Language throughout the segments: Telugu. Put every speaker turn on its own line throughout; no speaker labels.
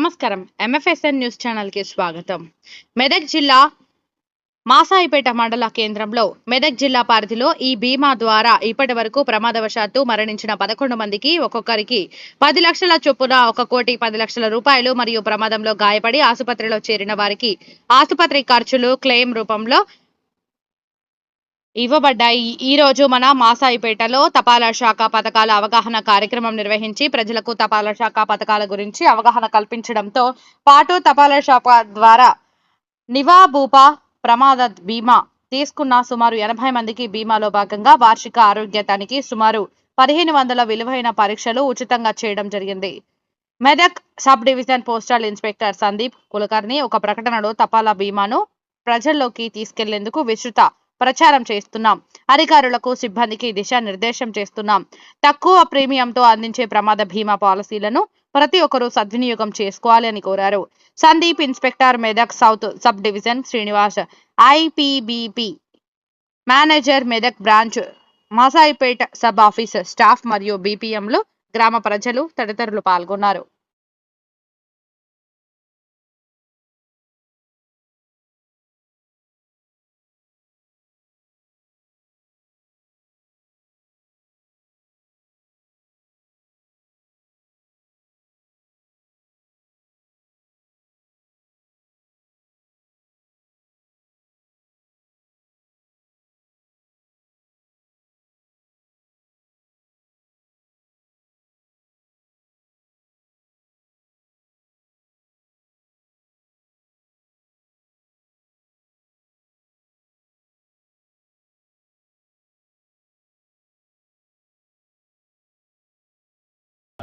నమస్కారం. ఎంఎఫ్ఎస్ఎన్ న్యూస్ ఛానల్కి స్వాగతం. మెదక్ జిల్లా మాసాయిపేట మండల కేంద్రంలో మెదక్ జిల్లా పరిధిలో ఈ బీమా ద్వారా ఇప్పటి వరకు ప్రమాదవశాత్తు మరణించిన పదకొండు మందికి ఒక్కొక్కరికి పది లక్షల చొప్పున ఒక కోటి పది లక్షల రూపాయలు మరియు ప్రమాదంలో గాయపడి ఆసుపత్రిలో చేరిన వారికి ఆసుపత్రి ఖర్చులు క్లెయిమ్ రూపంలో ఇవ్వబడ్డాయి. ఈ రోజు మన మాసాయిపేటలో తపాలా శాఖ పథకాల అవగాహన కార్యక్రమం నిర్వహించి ప్రజలకు తపాలా శాఖ పథకాల గురించి అవగాహన కల్పించడంతో పాటు తపాలా శాఖ ద్వారా నివాబూపా ప్రమాద బీమా తీసుకున్న సుమారు ఎనభై మందికి బీమాలో భాగంగా వార్షిక ఆరోగ్య తనిఖీ సుమారు పదిహేను వందల విలువైన పరీక్షలు ఉచితంగా చేయడం జరిగింది. Medak sub division postal inspector Sandeep Kulkarni ఒక ప్రకటనలో తపాలా బీమాను ప్రజల్లోకి తీసుకెళ్ళేందుకు విస్తృత ప్రచారం చేస్తున్నాం. అధికారులకు సిబ్బందికి దిశానిర్దేశం చేస్తున్నాం. తక్కువ ప్రీమియంతో అందించే ప్రమాద బీమా పాలసీలను ప్రతి ఒక్కరూ సద్వినియోగం చేసుకోవాలి అని కోరారు. Sandeep inspector Medak south sub division Srinivas. IPBP manager Medak branch Masaipeta sub office staff మరియు బీపీఎంలు గ్రామ ప్రజలు తదితరులు పాల్గొన్నారు.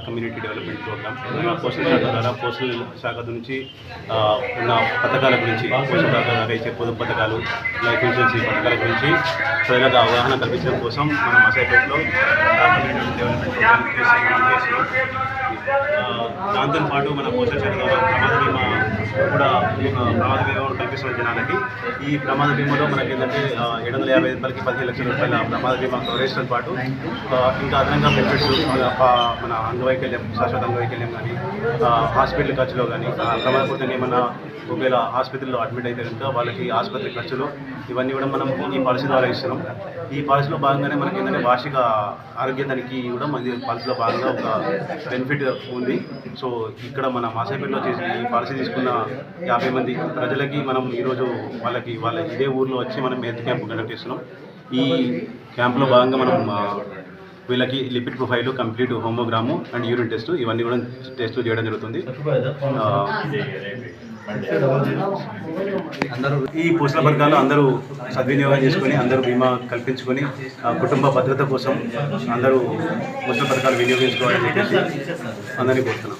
కమ్యూనిటీ డెవలప్మెంట్ ప్రోగ్రామ్ పోషణ శాఖ ద్వారా పోషణ శాఖ నుంచి ఉన్న పథకాల గురించి పోషణ శాఖ ద్వారా ఇచ్చే పొదుపు పథకాలు లైఫ్ ఇన్సూరెన్స్ పథకాల గురించి ప్రజలకు అవగాహన కల్పించడం కోసం మనం అసైపేట్లో కమ్యూనిటీ డెవలప్మెంట్ ప్రోగ్రామ్ చేసి మన పోషణ శాఖ ద్వారా ప్రమాద బీమా కూడా ప్రమాద బీమా కల్పిస్తున్న జనాలకి ఈ ప్రమాద బీమాలో మనకి ఏంటంటే ఏడు వందల యాభై రూపాయలకి పదిహేను లక్షల రూపాయల ప్రమాద బీమా కవరేజ్తో పాటు ఇంకా అదనంగా బెనిఫిట్స్ మన అంగవైకల్యం శాశ్వత అంగవైకల్యం కానీ హాస్పిటల్ ఖర్చులో కానీ ప్రమాదపూర్తంగా ఏమన్నా ఒకవేళ ఆసుపత్రిలో అడ్మిట్ అయితే కనుక వాళ్ళకి ఆసుపత్రి ఖర్చులు ఇవన్నీ కూడా మనం ఈ పాలసీ ద్వారా ఇస్తున్నాం. ఈ పాలసీలో భాగంగానే మనకి ఏంటంటే వార్షిక ఆరోగ్య తనిఖీ కూడా మన పాలసీలో భాగంగా ఒక బెనిఫిట్ ఉంది. సో ఇక్కడ మన మాసాపేటలో చేసి ఈ పాలసీ తీసుకున్న యాభై మంది ప్రజలకి మనం ఈరోజు వాళ్ళకి వాళ్ళ ఇదే ఊర్లో వచ్చి మనం హెల్త్ క్యాంప్ కండక్ట్ చేస్తున్నాం. ఈ క్యాంప్లో భాగంగా మనం వీళ్ళకి lipid profile complete hemogram and urine test ఇవన్నీ కూడా టెస్ట్ చేయడం జరుగుతుంది. అందరూ ఈ పోస్టుల పథకాలు అందరూ సద్వినియోగం చేసుకొని అందరూ బీమా కల్పించుకొని కుటుంబ భద్రత కోసం అందరూ పోస్టుల పథకాలు వినియోగించుకోవాలని చెప్పేసి అందరినీ కోరుతున్నాం.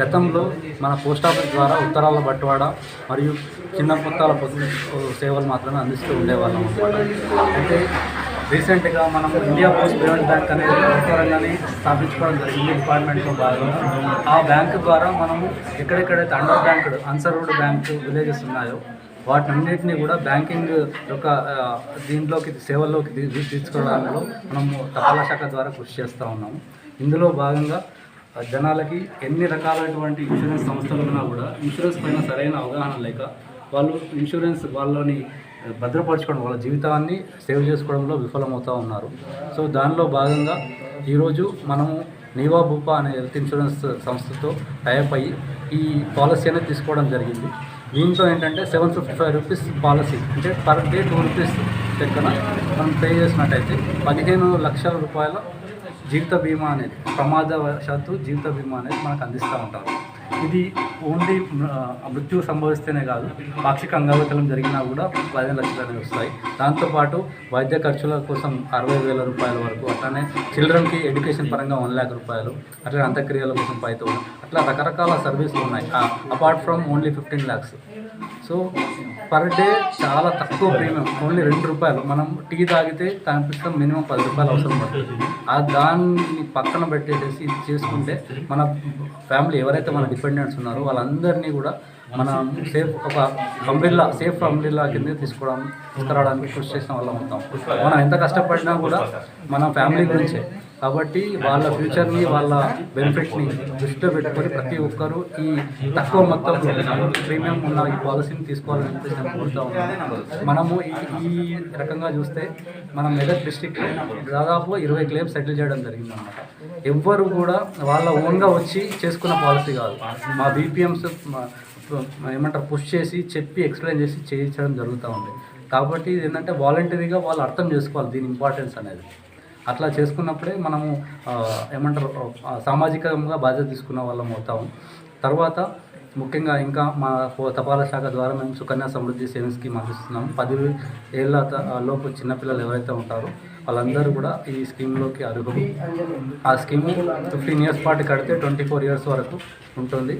గతంలో మన పోస్ట్ ఆఫీస్ ద్వారా ఉత్తరాల బట్వాడ మరియు చిన్న మొత్తాల సేవలు మాత్రమే అందిస్తూ ఉండేవాళ్ళం అనమాట అయితే రీసెంట్గా మనం ఇండియా పోస్ట్ పేమెంట్ బ్యాంక్ అనేది ప్రభుత్వరంగానే స్థాపించుకోవడం జరిగింది డిపార్ట్మెంట్లో భాగంగా. ఆ బ్యాంకు ద్వారా మనము ఎక్కడెక్కడైతే under banked unserved bank villages ఉన్నాయో వాటన్నిటిని కూడా బ్యాంకింగ్ యొక్క దీంట్లోకి సేవల్లోకి తీసుకోవడంలో మనము తపాలా శాఖ ద్వారా కృషి చేస్తూ ఉన్నాము. ఇందులో భాగంగా జనాలకి ఎన్ని రకాలైనటువంటి ఇన్సూరెన్స్ సంస్థలు ఉన్నా కూడా ఇన్సూరెన్స్ పైన సరైన అవగాహన లేక వాళ్ళు ఇన్సూరెన్స్ వాళ్ళని భద్రపరచుకోవడం వాళ్ళ జీవితాన్ని సేవ్ చేసుకోవడంలో విఫలమవుతూ ఉన్నారు. సో దానిలో భాగంగా ఈరోజు మనము నీవా భూపా అనే హెల్త్ ఇన్సూరెన్స్ సంస్థతో టైప్ అయ్యి ఈ పాలసీ అనేది తీసుకోవడం జరిగింది. దీంతో ఏంటంటే seven fifty five rupees policy అంటే పర్ డే టూ రూపీస్ లెక్కన మనం పే చేసినట్టయితే పదిహేను లక్షల రూపాయల జీవిత బీమా అనేది ప్రమాదవశాత్తు జీవిత బీమా అనేది మనకు అందిస్తూ ఉంటారు. ఇది ఓన్లీ మృత్యు సంభవిస్తేనే కాదు పాక్షిక అంగవైకల్యం జరిగినా కూడా పదిహేను లక్షలు అనేవి వస్తాయి. దాంతోపాటు వైద్య ఖర్చుల కోసం అరవై వేల రూపాయల వరకు అట్లానే చిల్డ్రన్కి ఎడ్యుకేషన్ పరంగా వన్ ల్యాక్ రూపాయలు అట్లా అంత్యక్రియల కోసం పైతో అట్లా రకరకాల సర్వీసులు ఉన్నాయి. Apart from only fifteen lakhs. So per day చాలా తక్కువ ప్రీమియం ఓన్లీ రెండు రూపాయలు. మనం టీ తాగితే కనిపిస్తాం మినిమం పది రూపాయలు అవసరం పడుతుంది. ఆ దాన్ని పక్కన పెట్టేసేసి ఇది చేసుకుంటే మన ఫ్యామిలీ ఎవరైతే మన డిపెండెంట్స్ ఉన్నారో వాళ్ళందరినీ కూడా మనం సేఫ్ ఒక అంబ్రిల్లా సేఫ్ అంబ్రిల్లా కింద తీసుకోవడం తీసుకురావడానికి కృషి చేసిన వాళ్ళం అవుతాం. మనం ఎంత కష్టపడినా కూడా మన ఫ్యామిలీ గురించే. కాబట్టి వాళ్ళ ఫ్యూచర్ని వాళ్ళ బెనిఫిట్ని దృష్టిలో పెట్టుకొని ప్రతి ఒక్కరూ ఈ తక్కువ మొత్తంలో ప్రీమియం ఉన్న ఈ పాలసీని తీసుకోవాలని చెప్పేసి నేను కోరుతా ఉన్నాను. మనము ఈ- రకంగా చూస్తే మనం మెదక్ డిస్టిక్లో దాదాపు ఇరవై క్లెయిమ్స్ సెటిల్ చేయడం జరిగింది ఎవ్వరు కూడా వాళ్ళ ఓన్గా వచ్చి చేసుకున్న పాలసీ కాదు. మా బీపీఎంస్ ఏమంటారు పుష్ చేసి చెప్పి ఎక్స్ప్లెయిన్ చేసి చేయించడం జరుగుతూ ఉంది. కాబట్టి ఇది ఏంటంటే వాలంటరీగా వాళ్ళు అర్థం చేసుకోవాలి దీని ఇంపార్టెన్స్ అనేది. అట్లా చేసుకున్నప్పుడే మనము ఏమంటారు సామాజికంగా బాధ్యత తీసుకున్న వాళ్ళం అవుతాము. తర్వాత ముఖ్యంగా ఇంకా మా తపాలా శాఖ ద్వారా మేము సుకన్య సమృద్ధి సేవింగ్స్ స్కీమ్ అందిస్తున్నాం పది ఏళ్ళ లోపు చిన్నపిల్లలు ఎవరైతే ఉంటారో వాళ్ళందరూ కూడా ఈ స్కీమ్లోకి అర్హులు ఆ స్కీమ్ ఫిఫ్టీన్ ఇయర్స్ పాటు కడితే ట్వంటీ ఫోర్ ఇయర్స్ వరకు ఉంటుంది.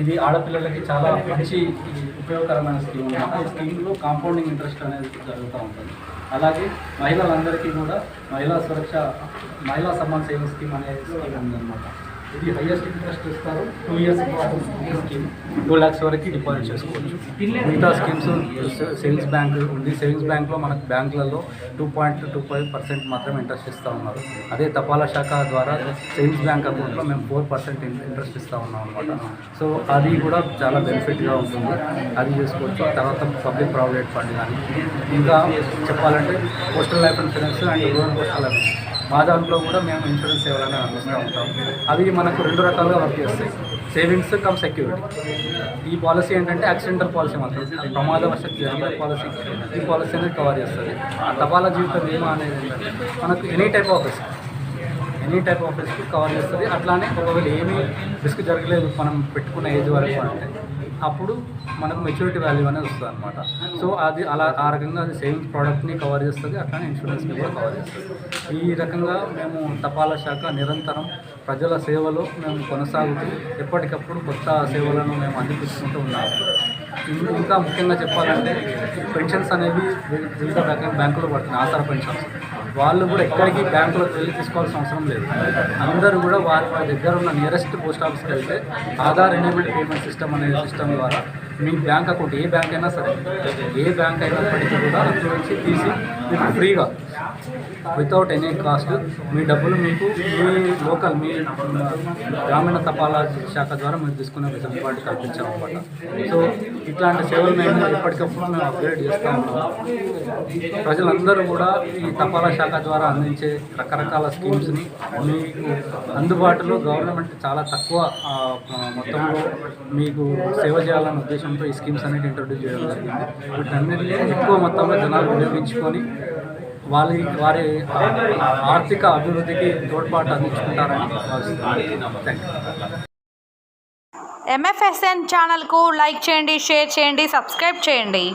ఇది ఆడపిల్లలకి చాలా మంచి ఉపయోగకరమైన స్కీమ్ అన్నమాట. ఈ స్కీమ్లో కాంపౌండింగ్ ఇంట్రెస్ట్ అనేది జరుగుతూ ఉంటుంది. అలాగే మహిళలందరికీ కూడా మహిళా సురక్ష మహిళా సమాన్ సేవింగ్ స్కీమ్ అనే స్కీమ్ ఉందన్నమాట. ఇది హైయెస్ట్ ఇంట్రెస్ట్ ఇస్తారు. టూ ఇయర్స్ పాటు స్కీమ్ టూ ల్యాక్స్ వరకు డిపాజిట్ చేసుకోవచ్చు. మిగతా స్కీమ్స్ సేవింగ్స్ బ్యాంక్ ఉంది. సేవింగ్స్ బ్యాంక్లో మనకు బ్యాంకులలో two point two five percent మాత్రమే ఇంట్రెస్ట్ ఇస్తూ ఉన్నారు. అదే తపాలా శాఖ ద్వారా సేవింగ్స్ బ్యాంక్ అకౌంట్లో మేము ఫోర్ పర్సెంట్ ఇంట్రెస్ట్ ఇస్తూ ఉన్నాం అనమాట సో అది కూడా చాలా బెనిఫిట్గా ఉంటుంది. అది చేసుకోవచ్చు. తర్వాత పబ్లిక్ ప్రావిడెంట్ ఫండ్ కానీ. ఇంకా చెప్పాలంటే postal life insurance and rural postal life మా దాంట్లో కూడా మేము ఇన్సూరెన్స్ సేవలను అందిస్తూ ఉంటాం. అవి మనకు రెండు రకాలుగా వర్క్ చేస్తాయి. సేవింగ్స్ కమ్ సెక్యూరిటీ ఈ పాలసీ ఏంటంటే యాక్సిడెంటల్ పాలసీ మాత్రం. ప్రమాదవశాత్తు జరిగిన పాలసీ ఈ పాలసీ అనేది కవర్ చేస్తుంది. ఆ తపాలా జీవిత బీమా అనేది మనకు any type of risk any type of risk cover చేస్తుంది. అట్లానే ఒకవేళ ఏమీ రిస్క్ జరగలేదు మనం పెట్టుకున్న ఏజ్ వరకు అంటే. అప్పుడు మనకు మెచ్యూరిటీ వాల్యూ అనేది వస్తుంది అనమాట సో అది అలా ఆ రకంగా అది సేవింగ్స్ ప్రోడక్ట్ని కవర్ చేస్తుంది అట్లానే ఇన్సూరెన్స్ని కూడా కవర్ చేస్తుంది. ఈ రకంగా మేము తపాలా శాఖ నిరంతరం ప్రజల సేవలో మేము కొనసాగుతూ ఎప్పటికప్పుడు కొత్త సేవలను మేము అందిపిస్తుంటూ ఉన్నాము. ఇంకా ముఖ్యంగా చెప్పాలంటే పెన్షన్స్ అనేవి వివిధ రకాల బ్యాంకులో పడుతున్నాయి ఆధార్ పెన్షన్స్. వాళ్ళు కూడా ఎక్కడికి బ్యాంకులోకి వెళ్ళి తీసుకోవాల్సిన అవసరం లేదు. అందరూ కూడా వారి వారి దగ్గర ఉన్న నియరెస్ట్ పోస్ట్ ఆఫీస్కి వెళ్తే ఆధార్ ఎనేబుల్డ్ పేమెంట్ సిస్టమ్ అనే సిస్టమ్ ద్వారా మీ బ్యాంక్ అకౌంట్ ఏ బ్యాంక్ అయినా సరే ఏ బ్యాంక్ అయినప్పటికీ కూడా అందులో నుంచి తీసి మీకు ఫ్రీగా వితౌట్ ఎనీ కాస్ట్ మీ డబ్బులు మీకు మీ లోకల్ మీ గ్రామీణ తపాలా శాఖ ద్వారా మీరు తీసుకునే వెసులుబాటు కల్పించాం అనమాట సో ఇట్లాంటి సేవలు మేము ఎప్పటికప్పుడు మేము అప్గ్రేడ్ చేస్తూ ఉంటాం ప్రజలందరూ కూడా ఈ తపాలా శాఖ ద్వారా అందించే రకరకాల స్కీమ్స్ని మీకు అందుబాటులో గవర్నమెంట్ చాలా తక్కువ మొత్తంలో మీకు సేవ చేయాలన్న ఉద్దేశంతో ఈ స్కీమ్స్ అనేవి ఇంట్రొడ్యూస్ చేయడం జరిగింది. వీటన్నిటిని ఎక్కువ మొత్తంలో జనాలు వినియోగించుకొని వారి వారి ఆర్థిక అభివృద్ధికి తోడ్పాటు అందించుకుంటారని భావిస్తున్నాను.
ఎంఎఫ్ఎస్ఎన్ ఛానల్కు లైక్ చేయండి షేర్ చేయండి సబ్స్క్రైబ్ చేయండి.